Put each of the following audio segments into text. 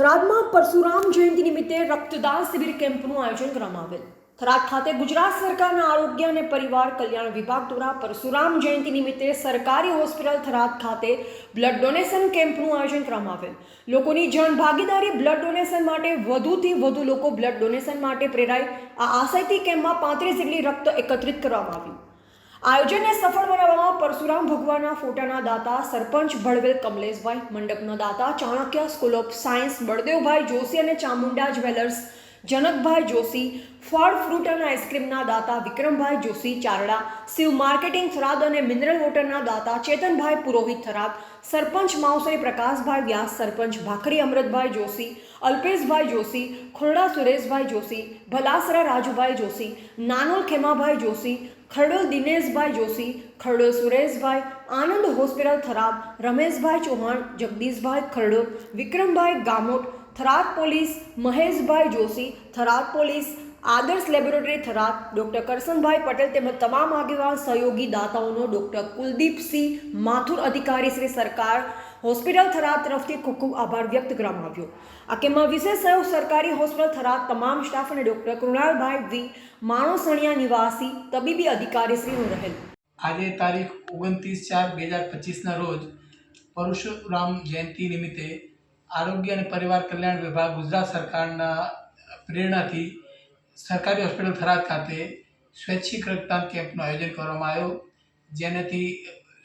થરાદમાં પરશુરામ જયંતિ નિમિત્તે રક્તદાન શિબિર કેમ્પનું આયોજન કરવામાં આવેલ. થરાદ ખાતે ગુજરાત સરકારના આરોગ્ય અને પરિવાર કલ્યાણ વિભાગ દ્વારા પરશુરામ જયંતિ નિમિત્તે સરકારી હોસ્પિટલ થરાદ ખાતે બ્લડ ડોનેશન કેમ્પનું આયોજન કરવામાં આવેલ. લોકોની જનભાગીદારી બ્લડ ડોનેશન માટે વધુથી વધુ લોકો બ્લડ ડોનેશન માટે પ્રેરાય. આ આશયથી કેમ્પમાં પાંત્રીસ જેટલી રક્ત એકત્રિત કરવામાં આવ્યું. આયોજનને સફળ બનાવવામાં પરશુરામ ભગવાનના ફોટાના દાતા સરપંચ ભળવેલ કમલેશભાઈ, મંડપના દાતા Chanakya school of science, Baldevbhai Joshi અને ચામુંડા જ્વેલર્સ જનકભાઈ જોશી ફળ, ફ્રૂટ અને આઈસ્ક્રીમના દાતા વિક્રમભાઈ જોશી ચારડા શિવ માર્કેટિંગ થરાદ અને મિનરલ વોટરના દાતા Chetanbhai Purohit Tharad, sarpanch Mavsari Prakashbhai Vyas, sarpanch Bhakhari Amrutbhai Joshi, Alpeshbhai Joshi, Khorda Sureshbhai Joshi, Bhalasara Rajubhai Joshi, Nanol Khemabhai Joshi, Khardol Dineshbhai Joshi, Khardol Sureshbhai, Anand hospital Tharad, Rameshbhai Chauhan, Jagdishbhai Khardol, Vikrambhai Gamot, Tharad police, Maheshbhai Joshi, Tharad police Adarsh laboratory Tharad doctor Karsanbhai Patel તેમજ તમામ આગેવાન સહયોગી દાતાઓનો doctor Kuldeepsinh Mathur અધિકારી શ્રી સરકાર hospital Tharad તરફથી ખૂબ ખૂબ આભાર વ્યક્ત કરવામાં આવ્યો. આ કેમ્પમાં વિશેષ સહયોગ સરકારી હોસ્પિટલ થરાદ તમામ સ્ટાફ અને ડૉક્ટર કૃણાલભાઈ વી માણોસણિયા નિવાસી તબીબી અધિકારી શ્રીનું રહેલ. આજે તારીખ ઓગણત્રીસ ચાર બે હજાર પચીસના રોજ પરશુરામ જયંતિ નિમિત્તે આરોગ્ય અને પરિવાર કલ્યાણ વિભાગ ગુજરાત સરકારના પ્રેરણાથી સરકારી હોસ્પિટલ થરાદ ખાતે સ્વૈચ્છિક રક્તદાન કેમ્પનું આયોજન કરવામાં આવ્યો, જેનાથી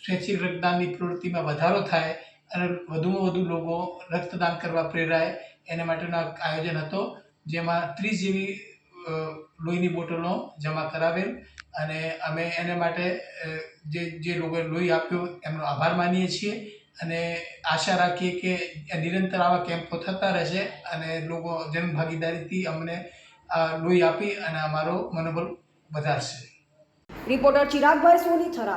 સ્વૈચ્છિક રક્તદાનની પ્રવૃત્તિમાં વધારો થાય અને વધુમાં વધુ લોકો રક્તદાન કરવા પ્રેરાય એના માટેનો આયોજન હતો, જેમાં ત્રીસ જેવી લોહીની બોટલો જમા કરાવેલ અને અમે એને માટે જે જે લોકોએ લોહી આપ્યું એમનો આભાર માનીએ છીએ અને આશા રાખીએ કે નિરંતર આવા કેમ્પો થતા રહેશે અને લોકો જનભાગીદારીથી અમને લોહી આપી અને અમારો મનોબળ વધારશે. રિપોર્ટર ચિરાગભાઈ સોની થરાદ.